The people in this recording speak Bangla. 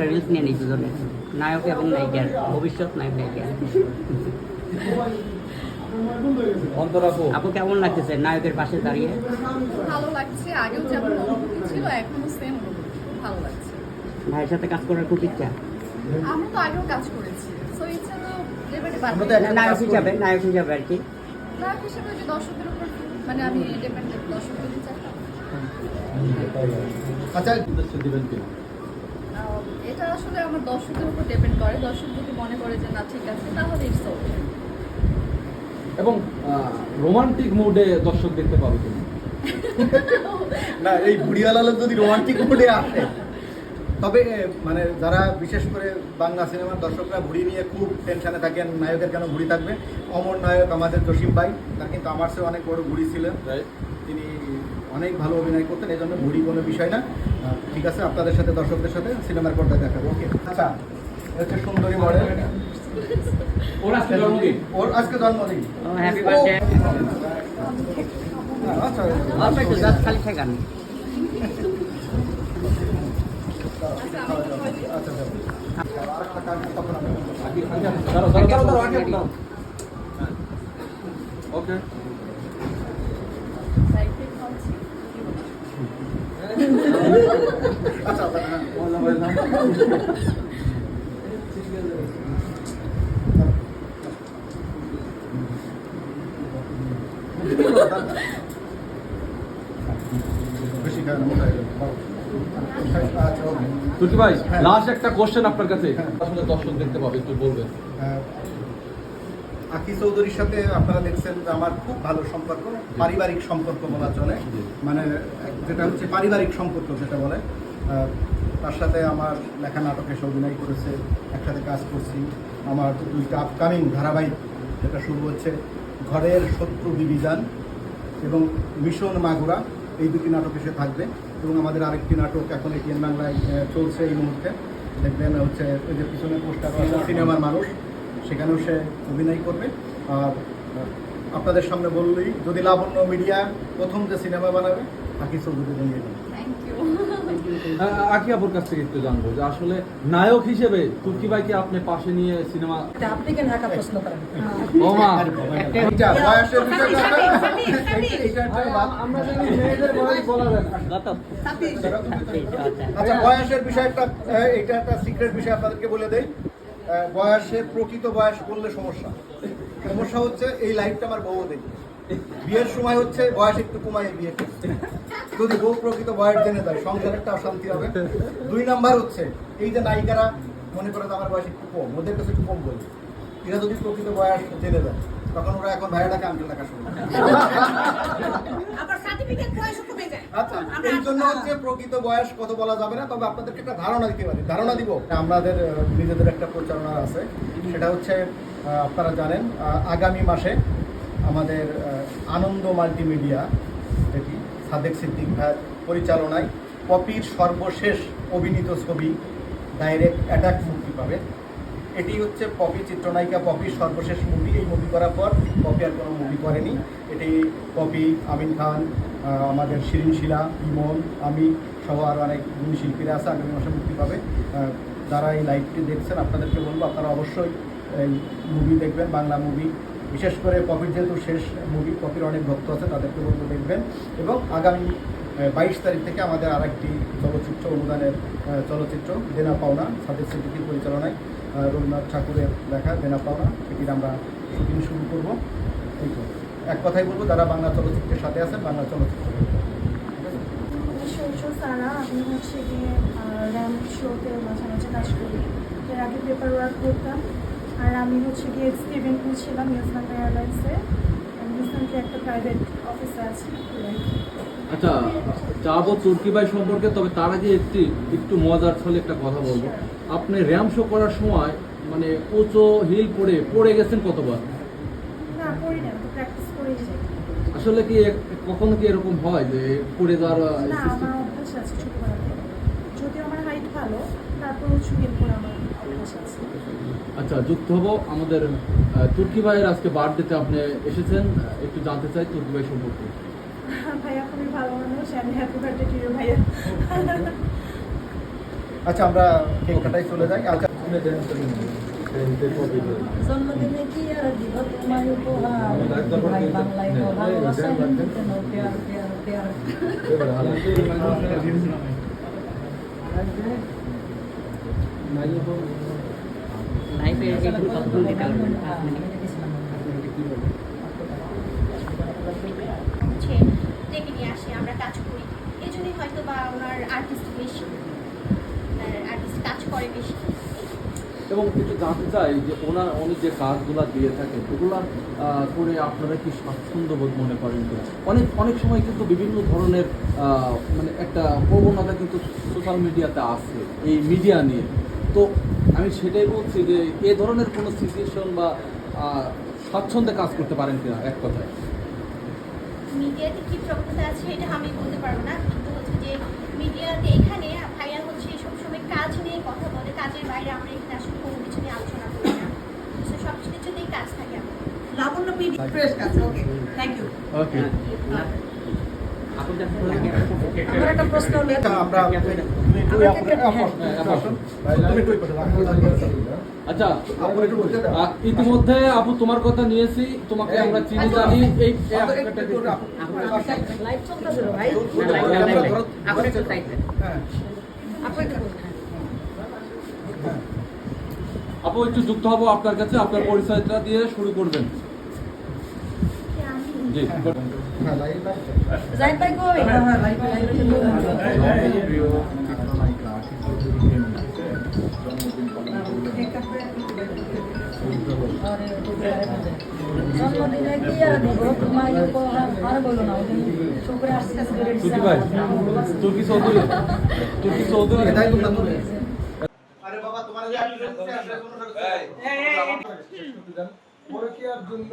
একটা রিলস নিয়ে নিই দুজনের নায়ক এবং নায়িকার ভবিষ্যৎ নায়ক নায়িকা। আপু। কেমন লাগতেছে নায়কের পাশে দাঁড়িয়ে? ভালো লাগছে আগেও যেমন অনুভূতি ছিল এখনও সেম ভালো লাগছে। ভাইয়ের সাথে কাজ করার খুব ইচ্ছা? আমরা তো আগেও কাজ করেছি সো ইচ্ছা তো এবারে বাড়বে নায়ক। হিসাবে নায়ক হিসাবে আর কি? নায়ক হিসেবে যে দর্শকের উপর মানে আমি ডিপেন্ডেন্ট দর্শকের বিচার আচ্ছা দিবেন কিনা এটা আসলে আমার দর্শকের উপর ডিপেন্ড করে। দর্শক যদি মনে করে যে না ঠিক আছে তাহলে ইটস ওকে এবং রোমান্টিক মুডে দর্শক দেখতে পাবে তুমি। না এই বুড়িওয়ালা লোক যদি রোমান্টিক মুডে আসে তবে মানে যারা বিশেষ করে বাংলা সিনেমার দর্শকরা ভুড়ি নিয়ে খুব টেনশনে থাকেন নায়কের কেন ভুড়ি থাকবে? অমর নায়ক আমাদের জসিম ভাই তার কিন্তু আমার চেয়ে অনেক বড় ভুড়ি ছিলেন। তিনি অনেক ভালো অভিনয় করতেন এই জন্য ভুড়ি কোনো বিষয় না। ঠিক আছে আপনাদের সাথে দর্শকদের সাথে সিনেমার পর্দায় দেখাবো। ওকে আচ্ছা হচ্ছে সুন্দরী মডেল। ওর আজকে জন্মদিন। ওর আজকে জন্মদিন। হ্যাপি বার্থডে আচ্ছা জাস্ট খালি আচ্ছা Okay. তুর্কি ভাই হ্যাঁ। লাস্ট একটা কোশ্চেন আপনার কাছে। হ্যাঁ। আসলে দর্শক দেখতে পাবে একটু বলবেন। আহ, আকি চৌধুরীর সাথে আপনারা দেখছেন যে আমার খুব ভালো সম্পর্ক পারিবারিক সম্পর্ক বলা চলে। জি। মানে যেটা হচ্ছে পারিবারিক সম্পর্ক যেটা বলে। তার সাথে আমার লেখা নাটকে সে অভিনয় করেছে একসাথে কাজ করছি। আমার দুইটা আপকামিং ধারাবাহিক যেটা শুরু হচ্ছে ঘরের শত্রু বিবিজান এবং মিশন মাগুরা এই দুটি নাটক এসে থাকবে। এবং আমাদের আরেকটি নাটক এখন এটিএন বাংলায় চলছে এই মুহূর্তে। দেখবেন হচ্ছে ওই যে পিছনে পোস্টার সিনেমার মানুষ। সেখানেও সে অভিনয় করবে। আর আপনাদের সামনে বললেই যদি লাবণ্য মিডিয়া প্রথম যে সিনেমা বানাবে তাকে চৌধুরী জানিয়ে দেবে থ্যাংক ইউ আকি আপুর কাছ থেকে একটু জানব যে আসলে নায়ক হিসেবে তুর্কি ভাইকে আপনি পাশে নিয়ে সিনেমা আপনি কেন একা প্রশ্ন করেন? ও মা। এইটা বয়সের আমরা জানি মেয়েদের বয়স বলা যায় আচ্ছা। আচ্ছা বয়সের বিষয়টা এটা একটা সিক্রেট বিষয় আপনাদেরকে বলে দেই। আহ, বয়সের প্রকৃত বয়স বললে সমস্যা। সমস্যা হচ্ছে এই লাইফটা আমার বউ দেই বিয়ের সময় হচ্ছে বয়স একটু কমায় বিয়ে করছে যদি বউ প্রকৃত বয়স জেনে দেয় সংসার একটা অশান্তি হবে। দুই নাম্বার হচ্ছে এই যে নায়িকারা মনে করে আমার বয়স একটু কম ওদের কাছে একটু কম বলছে এরা যদি প্রকৃত বয়স জেনে দেয় তখন ওরা এখন ভাইয়াটাকে আঙ্কেল ডাকা শুরু আচ্ছা এই জন্য হচ্ছে প্রকৃত বয়স কত বলা যাবে না তবে আপনাদেরকে একটা ধারণা দিতে পারি। ধারণা দিব আমাদের নিজেদের একটা প্রচারণা আছে। সেটা হচ্ছে আপনারা জানেন আগামী মাসে আমাদের আনন্দ মাল্টিমিডিয়া যেটি সাদেক সিদ্দিক ভাইয়ের পরিচালনায় পপির সর্বশেষ অভিনীত ছবি ডাইরেক্ট অ্যাটাক মুক্তি পাবে। এটি হচ্ছে পপি চিত্রনায়িকা, পপির সর্বশেষ মুভি এই মুভি করার পর পপি আর কোনো মুভি করেনি। এটি পপি, আমিন খান আমাদের শিরিন শিলা ইমন আমি সহ আরও অনেক গুণী শিল্পীরা আছে, আগামী মাসে মুক্তি পাবে। যারা এই লাইভটি দেখছেন, আপনাদেরকে বলব, আপনারা অবশ্যই এই মুভি দেখবেন, বাংলা মুভি বিশেষ করে পপির যেহেতু শেষ মুভি পপির অনেক ভক্ত আছে, তাদেরকে বলব দেখবেন। এবং আগামী বাইশ তারিখ থেকে আমাদের আরেকটি চলচ্চিত্র অনুদানের চলচ্চিত্র, দেনা পাওনা, সাদেক সিদ্দিকির পরিচালনায় রবীন্দ্রনাথ ঠাকুরের লেখা দেনা পাওনা সেটির আমরা শুটিং শুরু করব। তো। এক কথাই বলব, যারা বাংলা চলচ্চিত্রের সাথে আছেন, বাংলা চলচ্চিত্র। ঠিক আমি হচ্ছে গিয়ে শোতে মাঝে মাঝে কাজ করি। এর আগে পেপার ওয়ার্ক করতাম। আর আমি হচ্ছে গিয়ে স্টিভেন ছিলাম নিউজিল্যান্ড এয়ারলাইন্সে রিসেন্টলি একটা প্রাইভেট অফিসে আছি। আচ্ছা যাব তুর্কি ভাই সম্পর্কে তবে তার আগে একটি একটু মজার ছলে একটা কথা বলব। আপনি র্যাম শো করার সময় মানে উঁচু হিল পরে পড়ে গেছেন কতবার? না পড়ি না প্র্যাকটিস করেই আসলে কি কখনো কি এরকম হয় যে পড়ে যাওয়ার না আমার অভ্যাস আছে ছোটবেলা থেকে যদিও আমার হাইট ভালো আচ্ছা যুক্ত হব আমাদের তুর্কি ভাইয়ের আজকে বার্থডেতে আপনি এসেছেন। একটু জানতে চাই তুর্কি ভাই সম্পর্কে। ভাইয়া খুবই ভালো মানুষ আমি হ্যাপি বার্থডে টু ইউ ভাইয়া। আচ্ছা আমরা কেক কাটাই চলে যাই। আচ্ছা জন্মদিনে কি আর দিব তোমায় উপহার? ভাই বাংলায় তো ভালোবাসা হিন্দিতে নো প্যার প্যার প্যার? লাইফে দিতে পারবেন আপনি ডেকে নিয়ে আসি আমরা কাজ করি। এই জন্যই হয়তো বা ওনার আর্টিস্ট বেশি। আর্টিস্ট কাজ করে বেশি। এবং একটু জানতে চাই যে ওনার উনি যে কাজগুলো দিয়ে থাকেন ওগুলো করে আপনারা কি স্বাচ্ছন্দ্য বোধ মনে করেন কিনা? অনেক অনেক সময় কিন্তু বিভিন্ন ধরনের মানে একটা প্রবণতা কিন্তু সোশ্যাল মিডিয়াতে আছে এই মিডিয়া নিয়ে। তো আমি সেটাই বলছি যে এ ধরনের কোনো সিচুয়েশন বা আহ, স্বাচ্ছন্দ্যে কাজ করতে পারেন কিনা এক কথায়। মিডিয়াতে কি প্রবণতা আছে এটা আমি বলতে পারব না কিন্তু হচ্ছে যে মিডিয়াতে এখানে ভাইয়া হচ্ছে সবসময় কাজ নিয়ে কথা বলে কাজের বাইরে আমরা এখানে আসলে কোনো কিছু নিয়ে আলোচনা করি না। সব কিছুতেই কাজ থাকে। আমাদের লাবণ্য পিডি ফ্রেশ কাছে ওকে থ্যাংক ইউ ওকে আচ্ছা, ইতিমধ্যে আপু তোমার কথা নিয়েছি তোমাকে আমরা চিনি জানি এই আপু- একটু যুক্ত হব আপনার কাছে আপনার পরিচয়টা দিয়ে শুরু করবেন। জি জাহিদ ভাই কই হ্যাঁ হ্যাঁ জন্মদিনে কি আর দিব তোমায় উপহার আর বলো না ওদিন শুক্রে আসছে তুর্কি ভাই তুর্কি চৌধুরী চৌধুরী এটাই তোমরা আরে বাবা তোমার যে জন্য